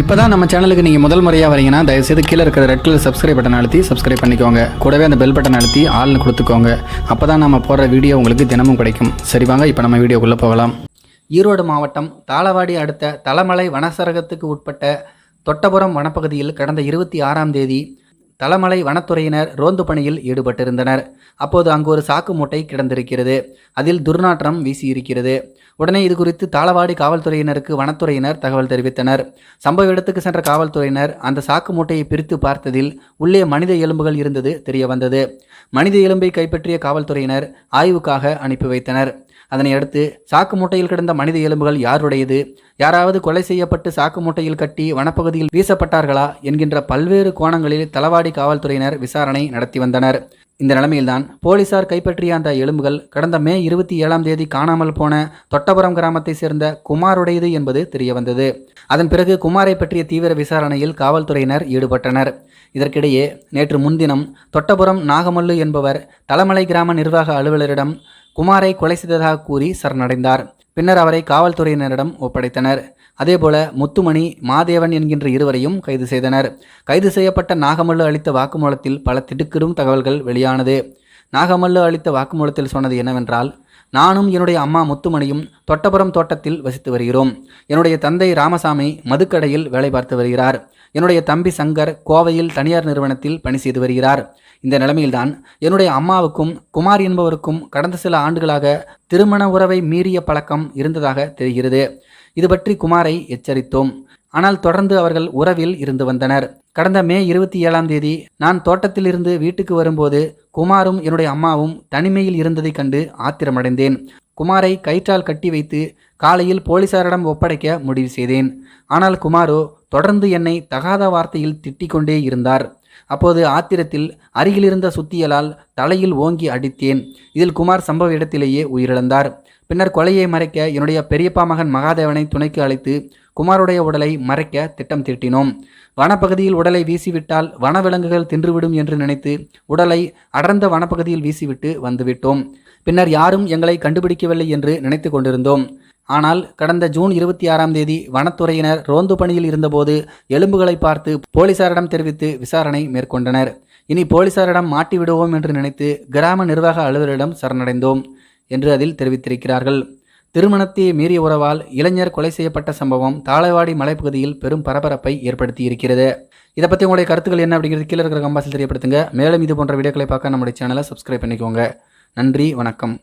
இப்போ தான் நம்ம சேனலுக்கு நீங்கள் முதல் முறையாக வரீங்கன்னா தயவுசெய்து கீழே இருக்கிற ரெட் கலர் சப்ஸ்கிரைப் பட்டன் அழுத்தி சப்ஸ்கிரைப் பண்ணிக்கோங்க. கூடவே அந்த பெல் பட்டன் அழுத்தி ஆள்னு கொடுத்துக்கோங்க. அப்போ தான் நம்ம போடுற வீடியோ உங்களுக்கு தினமும் கிடைக்கும். சரி வாங்க இப்போ நம்ம வீடியோக்குள்ளே போகலாம். ஈரோடு மாவட்டம் தாளவாடி அடுத்த தலமலை வனசரகத்துக்கு உட்பட்ட தொட்டபுரம் வனப்பகுதியில் கடந்த இருபத்தி ஆறாம் தேதி தலமலை வனத்துறையினர் ரோந்து பணியில் ஈடுபட்டிருந்தனர். அப்போது அங்கு ஒரு சாக்கு மூட்டை கிடந்திருக்கிறது. அதில் துர்நாற்றம் வீசியிருக்கிறது. உடனே இது குறித்து தாளவாடி காவல்துறையினருக்கு வனத்துறையினர் தகவல் தெரிவித்தனர். சம்பவ இடத்துக்கு சென்ற காவல்துறையினர் அந்த சாக்கு மூட்டையை பிரித்து பார்த்ததில் உள்ளே மனித எலும்புகள் இருந்தது தெரிய வந்தது மனித எலும்பை கைப்பற்றிய காவல்துறையினர் ஆய்வுக்காக அனுப்பி வைத்தனர். அதனை அடுத்து சாக்கு மூட்டையில் கிடந்த மனித எலும்புகள் யாருடையது? யாராவது கொலை செய்யப்பட்டு சாக்கு மூட்டையில் கட்டி வனப்பகுதியில் வீசப்பட்டார்களா? என்கின்ற பல்வேறு கோணங்களில் தளவாடி காவல்துறையினர் விசாரணை நடத்தி வந்தனர். இந்த நிலைமையில்தான் போலீசார் கைப்பற்றிய அந்த எலும்புகள் கடந்த மே இருபத்தி ஏழாம் தேதி காணாமல் போன தொட்டபுரம் கிராமத்தை சேர்ந்த குமாருடையது என்பது தெரியவந்தது. அதன் பிறகு குமாரை பற்றிய தீவிர விசாரணையில் காவல்துறையினர் ஈடுபட்டனர். இதற்கிடையே நேற்று முன்தினம் தொட்டபுரம் நாகமல்லு என்பவர் தலமலை கிராம நிர்வாக அலுவலரிடம் குமாரை கொலை செய்ததாக கூறி சரணடைந்தார். பின்னர் அவரை காவல்துறையினரிடம் ஒப்படைத்தனர். அதேபோல முத்துமணி மாதேவன் என்கின்ற இருவரையும் கைது செய்தனர். கைது செய்யப்பட்ட நாகமல்லு அளித்த வாக்குமூலத்தில் பல திடுக்கிடும் தகவல்கள் வெளியானது. நாகமல்லு அளித்த வாக்குமூலத்தில் சொன்னது என்னவென்றால் நானும் என்னுடைய அம்மா முத்துமணியும் தொட்டபுரம் தோட்டத்தில் வசித்து வருகிறோம். என்னுடைய தந்தை ராமசாமி மதுக்கடையில் வேலை பார்த்து வருகிறார். என்னுடைய தம்பி சங்கர் கோவையில் தனியார் நிறுவனத்தில் பணி செய்து வருகிறார். இந்த நிலைமையில்தான் என்னுடைய அம்மாவுக்கும் குமார் என்பவருக்கும் கடந்த சில ஆண்டுகளாக திருமண உறவை மீறிய பழக்கம் இருந்ததாக தெரிகிறது. இது பற்றி குமாரை எச்சரித்தோம். ஆனால் தொடர்ந்து அவர்கள் உறவில் இருந்து வந்தனர். கடந்த மே இருபத்தி ஏழாம் தேதி நான் தோட்டத்திலிருந்து வீட்டுக்கு வரும்போது குமாரும் என்னுடைய அம்மாவும் தனிமையில் இருந்ததைக் கண்டு ஆத்திரமடைந்தேன். குமாரை கயிற்றால் கட்டி வைத்து காலையில் போலீசாரிடம் ஒப்படைக்க முடிவு செய்தேன். ஆனால் குமாரோ தொடர்ந்து என்னை தகாத வார்த்தையில் திட்டிக் கொண்டே இருந்தார். அப்போது ஆத்திரத்தில் அருகிலிருந்த சுத்தியலால் தலையில் ஓங்கி அடித்தேன். இதில் குமார் சம்பவ இடத்திலேயே உயிரிழந்தார். பின்னர் கொலையை மறைக்க என்னுடைய பெரியப்பா மகன் மகாதேவனை துணைக்கு அழைத்து குமாருடைய உடலை மறைக்க திட்டம் தீட்டினோம். வனப்பகுதியில் உடலை வீசிவிட்டால் வனவிலங்குகள் தின்றுவிடும் என்று நினைத்து உடலை அடர்ந்த வனப்பகுதியில் வீசிவிட்டு வந்துவிட்டோம். பின்னர் யாரும் எங்களை கண்டுபிடிக்கவில்லை என்று நினைத்து கொண்டிருந்தோம். ஆனால் கடந்த ஜூன் இருபத்தி ஆறாம் தேதி வனத்துறையினர் ரோந்து பணியில் இருந்தபோது எலும்புகளை பார்த்து போலீசாரிடம் தெரிவித்து விசாரணை மேற்கொண்டனர். இனி போலீசாரிடம் மாட்டிவிடுவோம் என்று நினைத்து கிராம நிர்வாக அலுவலரிடம் சரணடைந்தோம் என்று அதில் தெரிவித்திருக்கிறார்கள். திருமணத்தை மீறிய உறவால் இளைஞர் கொலை செய்யப்பட்ட சம்பவம் தாளைவாடி மலைப்பகுதியில் பெரும் பரபரப்பை ஏற்படுத்தி இருக்கிறது இதை பற்றி உங்களுடைய கருத்துக்கள் என்ன அப்படிங்கிறது கீழே இருக்கிற கம்பாசில் தெரியப்படுத்துங்க. மேலும் இது போன்ற வீடியோக்களை பார்க்க நம்முடைய சேனலை சப்ஸ்கிரைப் பண்ணிக்கோங்க. நன்றி வணக்கம்.